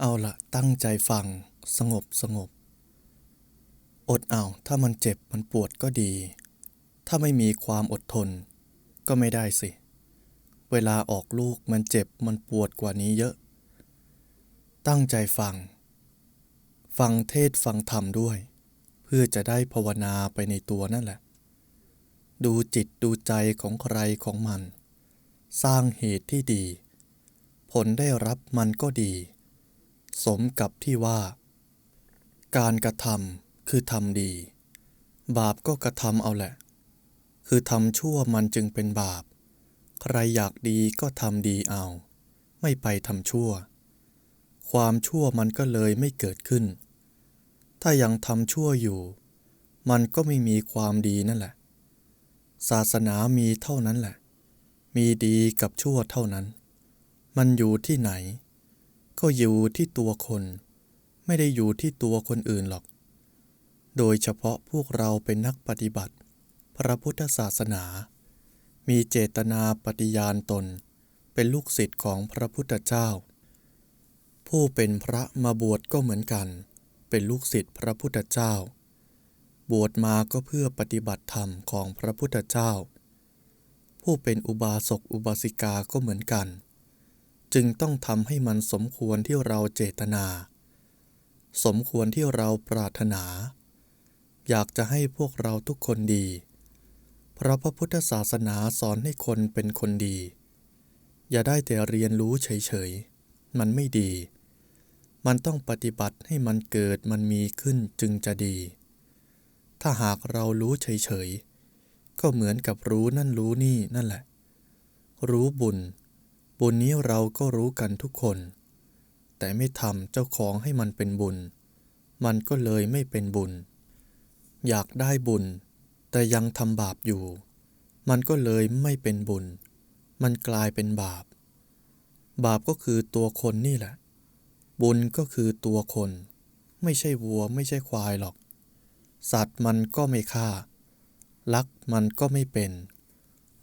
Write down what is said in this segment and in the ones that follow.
เอาละตั้งใจฟัง สงบสงบ อดเอาถ้ามันเจ็บมันปวดก็ดี ถ้าไม่มีความอดทน ก็ไม่ได้สิ เวลาออกลูกมันเจ็บมันปวดกว่านี้เยอะ ตั้งใจฟัง ฟังเทศฟังธรรมด้วย เพื่อจะได้ภาวนาไปในตัวนั่นแหละ ดูจิตดูใจของใครของมัน สร้างเหตุที่ดี ผลได้รับมันก็ดี สมกับที่ว่า การกระทำคือทำดี บาปก็กระทำเอาแหละ คือทำชั่วมันจึงเป็นบาป ใครอยากดีก็ทำดีเอา ไม่ไปทำชั่ว ความชั่วมันก็เลยไม่เกิดขึ้น ถ้ายังทำชั่วอยู่ มันก็ไม่มีความดีนั่นแหละ ศาสนามีเท่านั้นแหละ มีดีกับชั่วเท่านั้น มันอยู่ที่ไหน ก็อยู่ที่ตัวคน ไม่ได้อยู่ที่ตัวคนอื่นหรอก โดยเฉพาะพวกเราเป็นนักปฏิบัติ พระพุทธศาสนา มีเจตนาปฏิญาณตน เป็นลูกศิษย์ของพระพุทธเจ้า ผู้เป็นพระมาบวชก็เหมือนกัน เป็นลูกศิษย์พระพุทธเจ้า บวชมาก็เพื่อปฏิบัติธรรมของพระพุทธเจ้า ผู้เป็นอุบาสกอุบาสิกาก็เหมือนกัน จึงต้องทำให้มันสมควรที่เราเจตนา สมควรที่เราปรารถนา อยากจะให้พวกเราทุกคนดี เพราะพระพุทธศาสนาสอนให้คนเป็นคนดี อย่าได้แต่เรียนรู้เฉยๆ มันไม่ดี มันต้องปฏิบัติให้มันเกิดมันมีขึ้นจึงจะดี ถ้าหากเรารู้เฉยๆ ก็เหมือนกับรู้นั่นรู้นี่นั่นแหละ รู้บุญ บุญนี้เราก็รู้กันทุกคน แต่ไม่ทำเจ้าของให้มันเป็นบุญ มันก็เลยไม่เป็นบุญ อยากได้บุญ แต่ยังทำบาปอยู่ มันก็เลยไม่เป็นบุญ มันกลายเป็นบาป บาปก็คือตัวคนนี่แหละ บุญก็คือตัวคน ไม่ใช่วัวไม่ใช่ควายหรอก สัตว์มันก็ไม่ฆ่าลักมันก็ไม่เป็น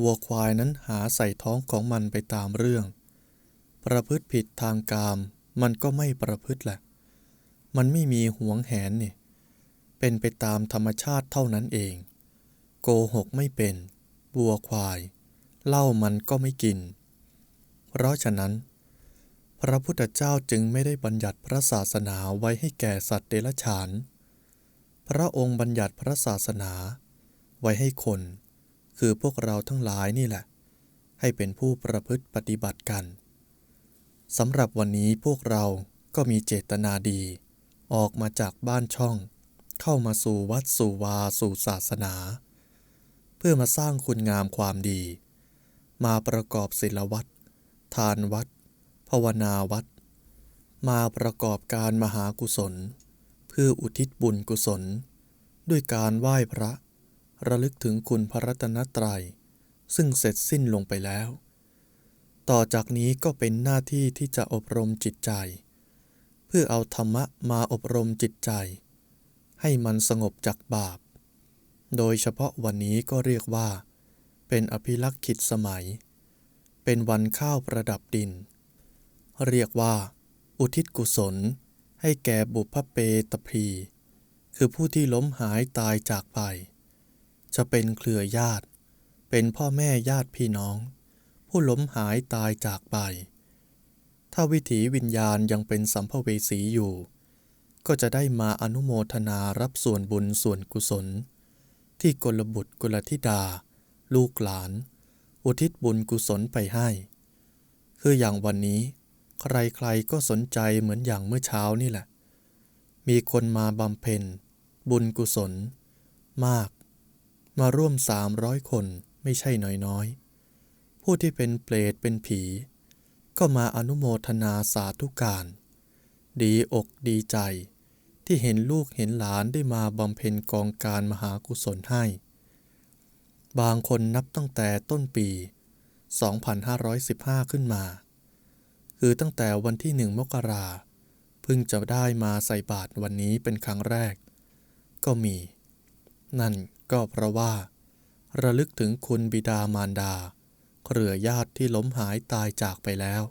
วัวควายนั้นหาใส่ท้องของมันไปตามเรื่อง ประพฤติผิดทางกาม มันก็ไม่ประพฤติแหละ มันไม่มีหวงแหนนี่ เป็นไปตามธรรมชาติเท่านั้นเอง โกหกไม่เป็น วัวควาย เหล้ามันก็ไม่กิน เพราะฉะนั้น พระพุทธเจ้าจึงไม่ได้บัญญัติพระศาสนาไว้ให้แก่สัตว์เดรัจฉาน พระองค์บัญญัติพระศาสนาไว้ให้คน คือพวกเราทั้งหลายนี่แหละ ให้เป็นผู้ประพฤติปฏิบัติกันสำหรับวันนี้พวกเราก็มีเจตนาดี ออกมาจากบ้านช่อง เข้ามาสู่วัดสู่วาสู่ศาสนา เพื่อมาสร้างคุณงามความดี มาประกอบศิลวัตรทานวัด ภาวนาวัด มาประกอบการมหากุศล เพื่ออุทิศบุญกุศล ด้วยการไหว้พระ ระลึกถึงคุณพระรัตนตรัย ซึ่งเสร็จสิ้นลงไปแล้ว ต่อจากนี้ก็เป็นหน้าที่ที่จะอบรมจิตใจ เพื่อเอาธรรมะมาอบรมจิตใจ ให้มันสงบจากบาป โดยเฉพาะวันนี้ก็เรียกว่า เป็นอภิลักษิตสมัย เป็นวันข้าวประดับดิน เรียกว่า อุทิศกุศล ให้แก่บุพเพตพีคือผู้ที่ล้มหายตายจากไป จะเป็นเครือญาติ เป็นพ่อแม่ญาติพี่น้อง ผู้ล้มหายตายจากไป ถ้าวิถีวิญญาณยังเป็นสัมภเวสีอยู่ ก็จะได้มาอนุโมทนารับส่วนบุญส่วนกุศล ที่กลบุตรกุลธิดา ลูกหลาน อุทิศบุญกุศลไปให้ คืออย่างวันนี้ ใครๆก็สนใจเหมือนอย่างเมื่อเช้านี่แหละ มีคนมาบำเพ็ญ บุญกุศล มาก มาร่วมสามร้อยคนไม่ใช่น้อยๆ ผู้ที่เป็นเปรตเป็นผี ก็มาอนุโมทนาสาธุการ ดีอกดีใจ ที่เห็นลูกเห็นหลานได้มาบำเพ็ญกองการมหากุศลให้ บางคนนับตั้งแต่ต้นปี 2515 ขึ้นมา คือตั้งแต่วันที่หนึ่งมกราเพิ่งจะได้มาใส่บาตรวันนี้เป็นครั้งแรก ก็มี นั่น ก็เพราะว่า ระลึกถึงคุณบิดามารดา เครือญาติที่ล้มหายตายจากไปแล้ว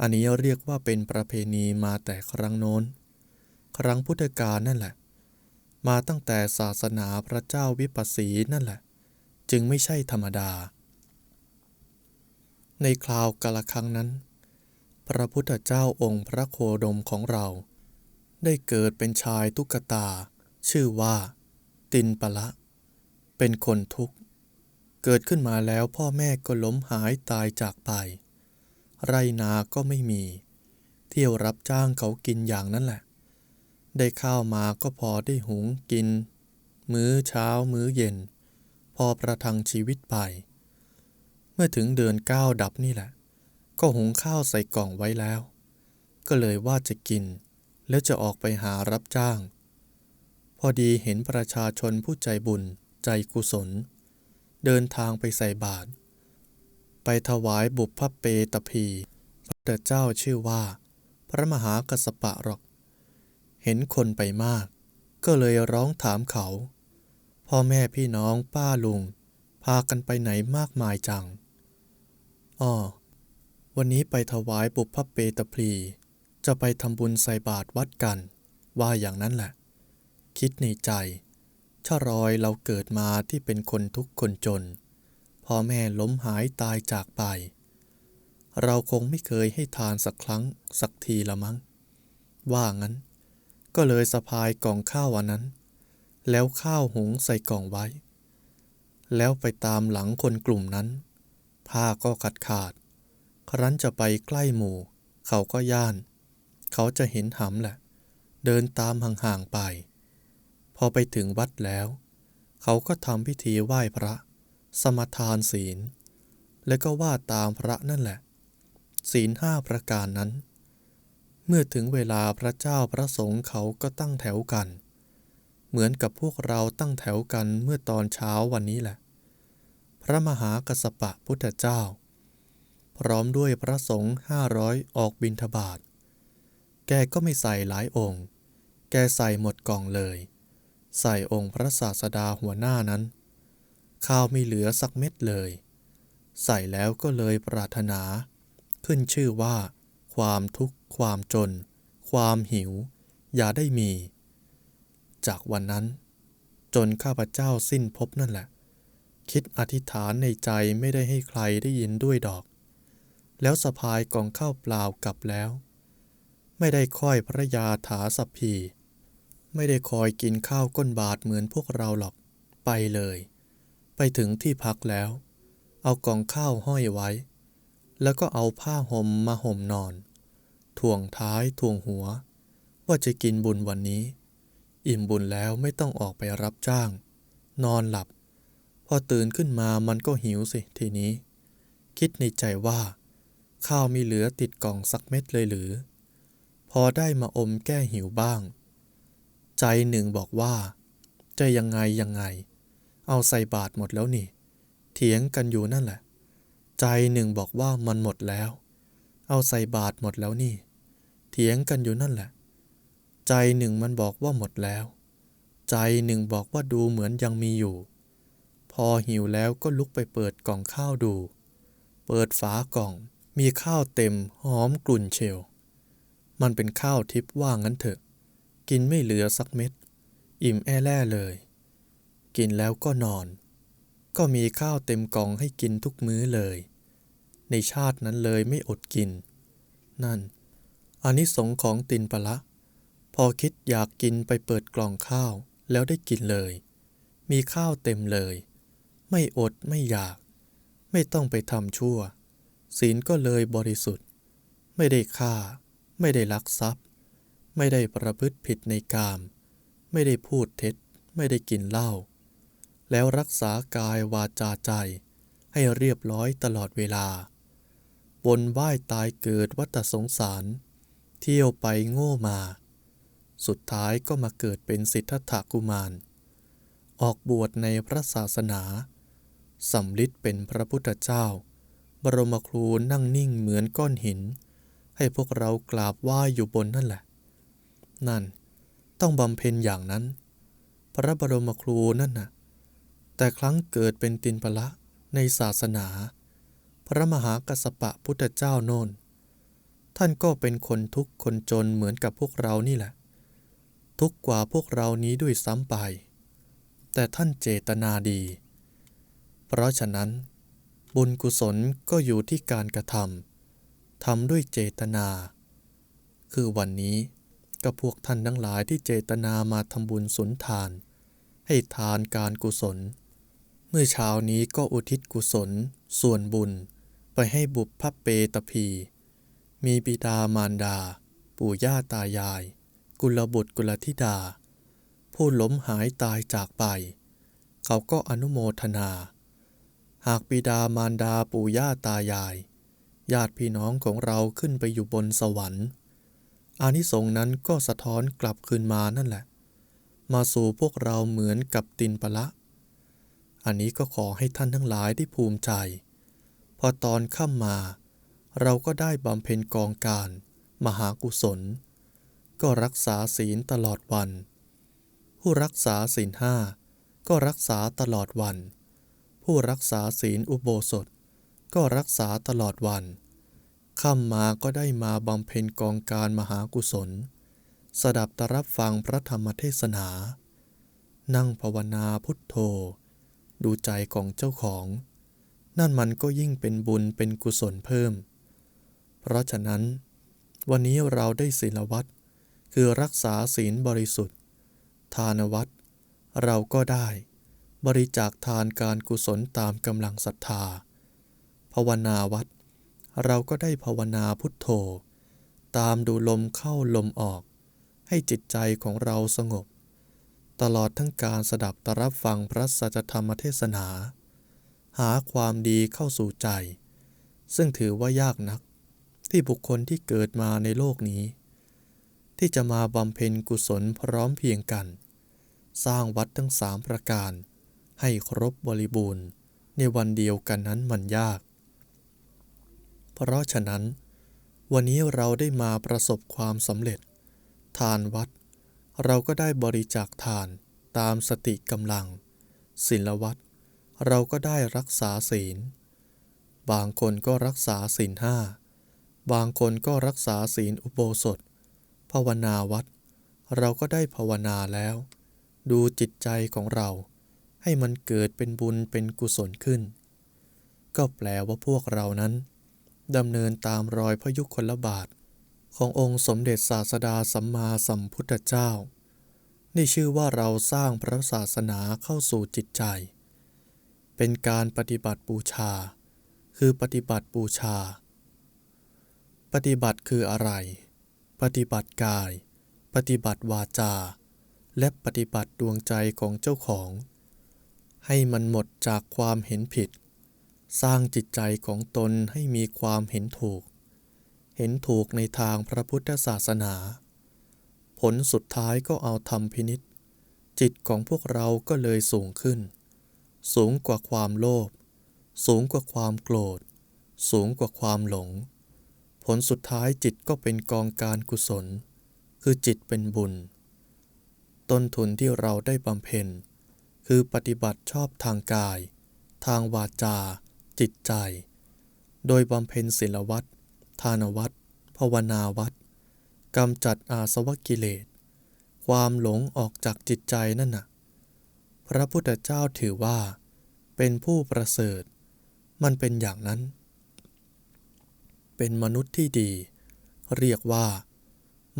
อันนี้เรียกว่าเป็นประเพณีมาแต่ครั้งโน้น ครั้งพุทธกาลนั่นแหละ มาตั้งแต่ศาสนาพระเจ้าวิปัสสีนั่นแหละ จึงไม่ใช่ธรรมดา ในคราวกาลครั้งนั้น พระพุทธเจ้าองค์พระโคดมของเรา ได้เกิดเป็นชายทุกตา ชื่อว่า ตินปะละ เป็นคนทุกข์ เกิดขึ้นมาแล้วพ่อแม่ก็ล้มหายตายจากไป ไรนาก็ไม่มี เที่ยวรับจ้างเขากินอย่างนั้นแหละ ได้ข้าวมาก็พอได้หุงกิน มื้อเช้ามื้อเย็น พอประทังชีวิตไป เมื่อถึงเดือนเก้าดับนี่แหละ ก็หุงข้าวใส่กล่องไว้แล้ว ก็เลยว่าจะกิน แล้วจะออกไปหารับจ้าง พอดีเห็นประชาชนผู้ใจบุญ ใจกุศล เดินทางไปใส่บาตรไปถวายบุพพเปตพีพระเจ้าชื่อว่า พระมหากัสสปะหรอก เห็นคนไปมาก ก็เลยร้องถามเขา พ่อแม่พี่น้องป้าลุง พากันไปไหนมากมายจังอ้อวันนี้ไปถวายบุพพเปตพีจะไปทำบุญใส่บาตรวัดกัน ว่าอย่างนั้นแหละ คิดในใจถ้ารอยเราเกิดมาที่เป็นคนทุกข์คนจน พ่อแม่ล้มหายตายจากไป เราคงไม่เคยให้ทานสักครั้งสักทีละมั้ง ว่างั้น ก็เลยสะพายกล่องข้าวอันนั้น แล้วข้าวหุงใส่กล่องไว้ แล้วไปตามหลังคนกลุ่มนั้น ผ้าก็ขาดขาด ครั้นจะไปใกล้หมู่ เขาก็ย่าน เขาจะเห็นหำแหละ เดินตามห่างๆไป พอไปถึงวัดแล้ว เขาก็ทำพิธีไหว้พระ สมทานศีล แล้วก็ว่าตามพระนั่นแหละ ศีลห้าประการนั้น เมื่อถึงเวลาพระเจ้าพระสงฆ์เขาก็ตั้งแถวกัน เหมือนกับพวกเราตั้งแถวกันเมื่อตอนเช้าวันนี้แหละ พระมหากัสสปะพุทธเจ้า พร้อมด้วยพระสงฆ์ห้าร้อยออกบิณฑบาตแกก็ไม่ใส่หลายองค์ แกใส่หมดกล่องเลย ใส่องค์พระศาสดาหัวหน้านั้น ข้าวไม่เหลือสักเม็ดเลย ใส่แล้วก็เลยปรารถนา ขึ้นชื่อว่า ความทุกข์ ความจน ความหิว อย่าได้มี จากวันนั้น จนข้าพเจ้าสิ้นภพนั่นแหละ คิดอธิษฐานในใจไม่ได้ให้ใครได้ยินด้วยดอก แล้วสะพายกล่องข้าวเปล่ากลับแล้ว ไม่ได้ค่อยพระยาถาสัพพี ไม่ได้คอยกินข้าวก้นบาทเหมือนพวกเราหรอก ไปเลย ไปถึงที่พักแล้ว เอากล่องข้าวห้อยไว้ แล้วก็เอาผ้าห่มมาห่มนอนถ่วงท้ายถ่วงหัว ว่าจะกินบุญวันนี้ อิ่มบุญแล้วไม่ต้องออกไปรับจ้าง นอนหลับ พอตื่นขึ้นมามันก็หิวสิทีนี้ คิดในใจว่า ข้าวมีเหลือติดกล่องสักเม็ดเลยหรือ พอได้มาอมแก้หิวบ้าง ใจหนึ่งบอกว่า จะยังไงยังไง เอาใส่บาทหมดแล้วนี่ เถียงกันอยู่นั่นแหละ ใจหนึ่งบอกว่ามันหมดแล้ว เอาใส่บาทหมดแล้วนี่ เถียงกันอยู่นั่นแหละ ใจหนึ่งมันบอกว่าหมดแล้ว ใจหนึ่งบอกว่าดูเหมือนยังมีอยู่ พอหิวแล้วก็ลุกไปเปิดกล่องข้าวดู เปิดฝากล่อง มีข้าวเต็มหอมกลุ่นเชล มันเป็นข้าวทิพย์ว่างั้นเถอะ กินไม่เหลือสักเม็ด อิ่มแอแล่เลย กินแล้วก็นอน ก็มีข้าวเต็มกล่องให้กินทุกมื้อเลย ในชาตินั้นเลยไม่อดกิน นั่นอานิสงส์ของตินปะละ พอคิดอยากกินไปเปิดกล่องข้าวแล้วได้กินเลย มีข้าวเต็มเลย ไม่อดไม่อยาก ไม่ต้องไปทำชั่ว ศีลก็เลยบริสุทธิ์ ไม่ได้ฆ่า ไม่ได้ลักทรัพย์ ไม่ได้ประพฤติผิดในกาม ไม่ได้พูดเท็จ ไม่ได้กินเหล้า แล้วรักษากายวาจาใจ ให้เรียบร้อยตลอดเวลา วนว่ายตายเกิดวัฏสงสาร เที่ยวไปโง่มา สุดท้ายก็มาเกิดเป็นสิทธัตถกุมาร ออกบวชในพระศาสนาสำลิดเป็นพระพุทธเจ้า บรมครูนั่งนิ่งเหมือนก้อนหิน ให้พวกเรากราบไหว้อยู่บนนั่นแหละ นั่นต้องบำเพ็ญอย่างนั้น พระบรมครูนั่นน่ะ แต่ครั้งเกิดเป็นตินปะละในศาสนา พระมหากัสสปะพุทธเจ้าโน่นทท่านก็เป็นคนทุกข์คนจนเหมือนกับพวกเรานี่แหละ ทุกข์กว่าพวกเรานี้ด้วยซ้ำไป แต่ท่านเจตนาดี เพราะฉะนั้น บุญกุศลก็อยู่ที่การกระทำทำด้วยเจตนา คือวันนี้ ก็พวกท่านทั้งหลายที่เจตนามาทำบุญสุนทาน ให้ทานการกุศล เมื่อเช้านี้ก็อุทิศกุศล ส่วนบุญ ไปให้บุพพเปตพี มีบิดามารดา ปู่ย่าตายาย กุลบุตรกุลธิดา ผู้ล้มหายตายจากไป เขาก็อนุโมทนา หากบิดามารดาปู่ย่าตายายญาติพี่น้องของเราขึ้นไปอยู่บนสวรรค์ อานิสงส์นั้นก็สะท้อนกลับคืนมานั่นแหละ มาสู่พวกเราเหมือนกับตินปะละ อันนี้ก็ขอให้ท่านทั้งหลายได้ภูมิใจ พอตอนค่ำมา เราก็ได้บำเพ็ญกองการ มหากุศล ก็รักษาศีลตลอดวัน ผู้รักษาศีลห้าก็รักษาตลอดวัน ผู้รักษาศีลอุโบสถ ก็รักษาตลอดวัน ค่ำมาก็ได้มาบำเพ็ญกองการมหากุศล สดับตรับฟังพระธรรมเทศนา นั่งภาวนาพุทโธ ดูใจของเจ้าของ นั่นมันก็ยิ่งเป็นบุญเป็นกุศลเพิ่ม เพราะฉะนั้น วันนี้เราได้ศีลวัดคือรักษาศีลบริสุทธิ์ ทานวัดเราก็ได้ บริจาคทานการกุศลตามกำลังศรัทธา ภาวนาวัด เราก็ได้ภาวนาพุทโธ ตามดูลมเข้าลมออก ให้จิตใจของเราสงบ ตลอดทั้งการสดับตรับฟังพระสัจธรรมเทศนา หาความดีเข้าสู่ใจ ซึ่งถือว่ายากนัก ที่บุคคลที่เกิดมาในโลกนี้ ที่จะมาบำเพ็ญกุศลพร้อมเพียงกัน สร้างวัดทั้งสามประการ ให้ครบบริบูรณ์ ในวันเดียวกันนั้นมันยาก เพราะฉะนั้น วันนี้เราได้มาประสบความสำเร็จ ทานวัด เราก็ได้บริจาคทานตามสติกำลัง ศีลวัด เราก็ได้รักษาศีล บางคนก็รักษาศีลห้า บางคนก็รักษาศีลอุโบสถ ภาวนาวัด เราก็ได้ภาวนาแล้ว ดูจิตใจของเรา ให้มันเกิดเป็นบุญเป็นกุศลขึ้น ก็แปลว่าพวกเรานั้น ดำเนินตามรอยพระยุคลบาท ขององค์สมเด็จศาสดาสัมมาสัมพุทธเจ้า นี่ชื่อว่าเราสร้างพระศาสนาเข้าสู่จิตใจ เป็นการปฏิบัติบูชา คือปฏิบัติบูชา ปฏิบัติคืออะไร ปฏิบัติกาย ปฏิบัติวาจา และปฏิบัติดวงใจของเจ้าของ ให้มันหมดจากความเห็นผิด สร้างจิตใจของตนให้มีความเห็นถูก เห็นถูกในทางพระพุทธศาสนา ผลสุดท้ายก็เอาธรรมพินิษจิตของพวกเราก็เลยสูงขึ้น สูงกว่าความโลภ สูงกว่าความโกรธ สูงกว่าความหลง ผลสุดท้ายจิตก็เป็นกองการกุศล คือจิตเป็นบุญ ต้นทุนที่เราได้บำเพ็ญ คือปฏิบัติชอบทางกาย ทางวาจา จิตใจ โดยบำเพ็ญศีลวัดทานวัดภาวนาวัดกำจัดอาสวะกิเลส ความหลงออกจากจิตใจนั่นน่ะ พระพุทธเจ้าถือว่า เป็นผู้ประเสริฐ มันเป็นอย่างนั้น เป็นมนุษย์ที่ดี เรียกว่า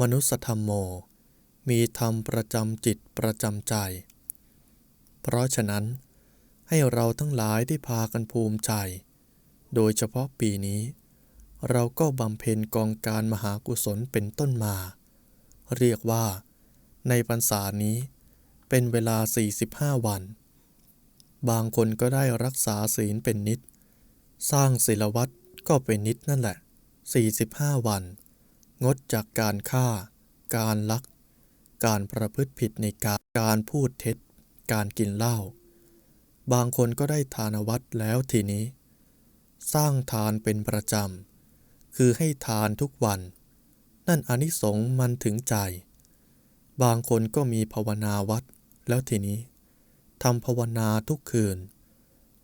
มนุสธรรมโม มีธรรมประจำจิตประจำใจ เพราะฉะนั้น ให้เราทั้งหลายได้พากันภูมิใจ โดยเฉพาะปีนี้ เราก็บำเพ็ญกองการมหากุศลเป็นต้นมา เรียกว่า ในพรรษานี้เป็นเวลา 45 วัน บางคนก็ได้รักษาศีลเป็นนิด สร้างศีลวัดก็เป็นนิดนั่นแหละ 45 วัน งดจากการฆ่า การลัก การประพฤติผิดในการการพูดเท็จ การกินเหล้า บางคนก็ได้ทานวัดแล้วทีนี้ สร้างทานเป็นประจำ คือให้ทานทุกวัน นั่นอนิสงส์มันถึงใจ บางคนก็มีภาวนาวัดแล้วทีนี้ทำภาวนาทุกคืน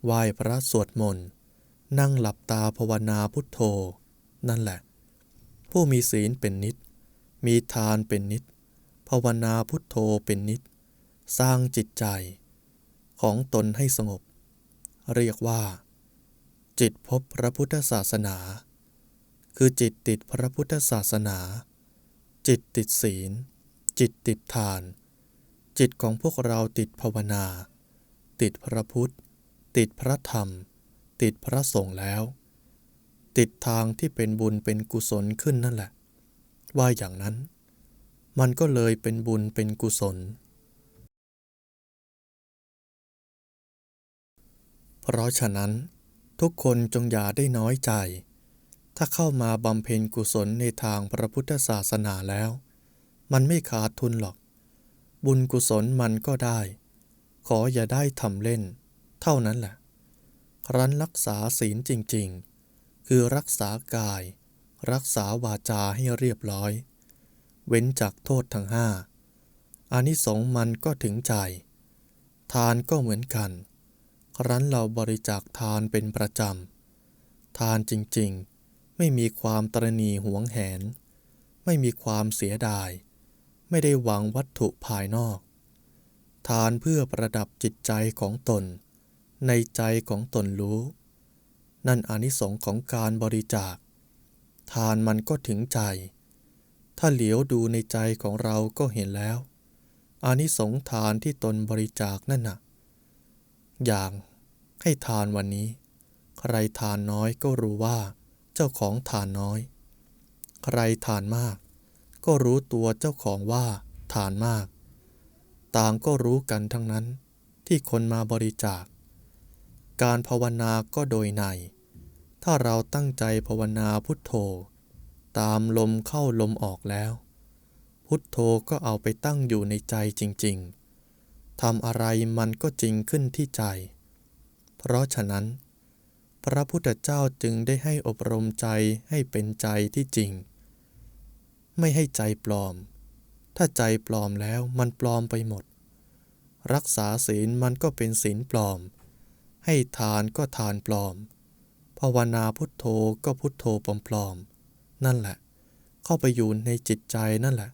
ไหว้พระสวดมนต์ นั่งหลับตาภาวนาพุทโธ นั่นแหละ ผู้มีศีลเป็นนิด มีทานเป็นนิด ภาวนาพุทโธเป็นนิด สร้างจิตใจ ของตนให้สงบ เรียกว่า จิตพบพระพุทธศาสนา คือจิตติดพระพุทธศาสนา จิตติดศีล จิตติดทาน จิตของพวกเราติดภาวนา ติดพระพุทธ ติดพระธรรม ติดพระสงฆ์แล้ว ติดทางที่เป็นบุญเป็นกุศลขึ้นนั่นแหละ ว่าอย่างนั้น มันก็เลยเป็นบุญเป็นกุศล เพราะฉะนั้น ทุกคนจงอย่าได้น้อยใจ ถ้าเข้ามาบำเพ็ญกุศลในทางพระพุทธศาสนาแล้ว มันไม่ขาดทุนหรอก บุญกุศลมันก็ได้ ขออย่าได้ทำเล่น เท่านั้นแหละ ครั้นรักษาศีลจริง ๆ คือรักษากาย รักษาวาจาให้เรียบร้อย เว้นจากโทษทั้งห้าอานิสงส์มันก็ถึงใจ ทานก็เหมือนกัน ครั้นเราบริจาคทานเป็นประจำ ทานจริงๆ ไม่มีความตรณีหวงแหน ไม่มีความเสียดาย ไม่ได้หวังวัตถุภายนอก ทานเพื่อประดับจิตใจของตน ในใจของตนรู้ นั่นอานิสงส์ของการบริจาค ทานมันก็ถึงใจ ถ้าเหลียวดูในใจของเราก็เห็นแล้วอานิสงส์ทานที่ตนบริจาคนั่นน่ะ อย่าง ให้ทานวันนี้ ใครทานน้อยก็รู้ว่า เจ้าของทานน้อย ใครทานมาก ก็รู้ตัวเจ้าของว่าทานมาก ต่างก็รู้กันทั้งนั้นที่คนมาบริจาค การภาวนาก็โดยใน ถ้าเราตั้งใจภาวนาพุทโธ ตามลมเข้าลมออกแล้ว พุทโธก็เอาไปตั้งอยู่ในใจจริง ๆทำอะไรมันก็จริงขึ้นที่ใจ เพราะฉะนั้น พระพุทธเจ้าจึงได้ให้อบรมใจให้เป็นใจที่จริง ไม่ให้ใจปลอม ถ้าใจปลอมแล้วมันปลอมไปหมด รักษาศีลมันก็เป็นศีลปลอม ให้ทานก็ทานปลอม ภาวนาพุทโธก็พุทโธปลอมๆนั่นแหละ เข้าไปอยู่ในจิตใจนั่นแหละ